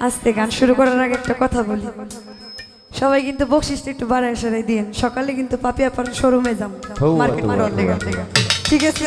আস্তে গান শুরু করার আগে একটা কথা বলি। সবাই কিন্তু বকশিসটা একটু বাড়ায় সারাই দিন সকালে কিন্তু পাপিয়া পার শোরুমে যাম মার্কেট ঠিক আছে?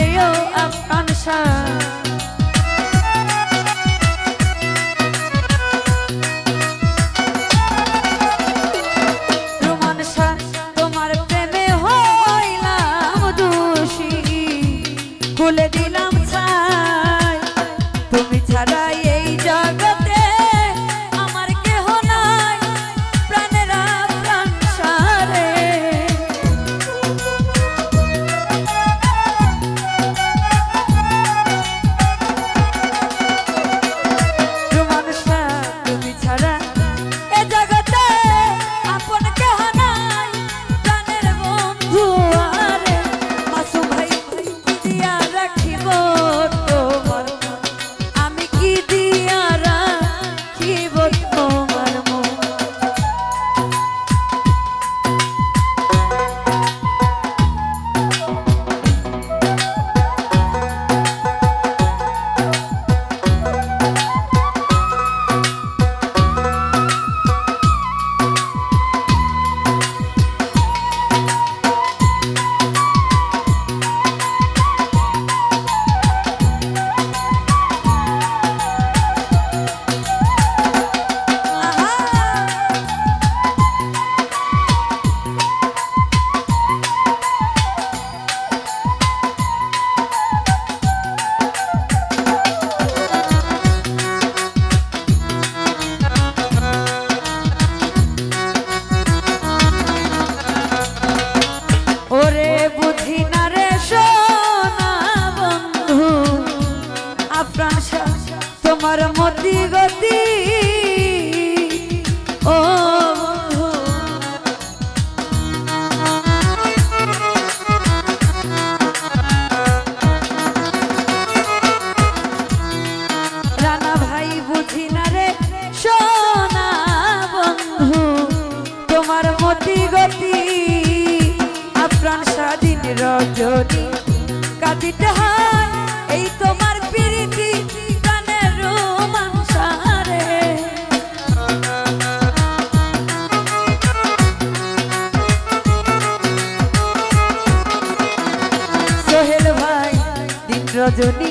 আমারেও আপন সা রাত রজনী। কাঁদিতে হয় এই তোমার প্রীতি কানের রোমাঞ্চারে। সোহেল ভাই দিন রজনী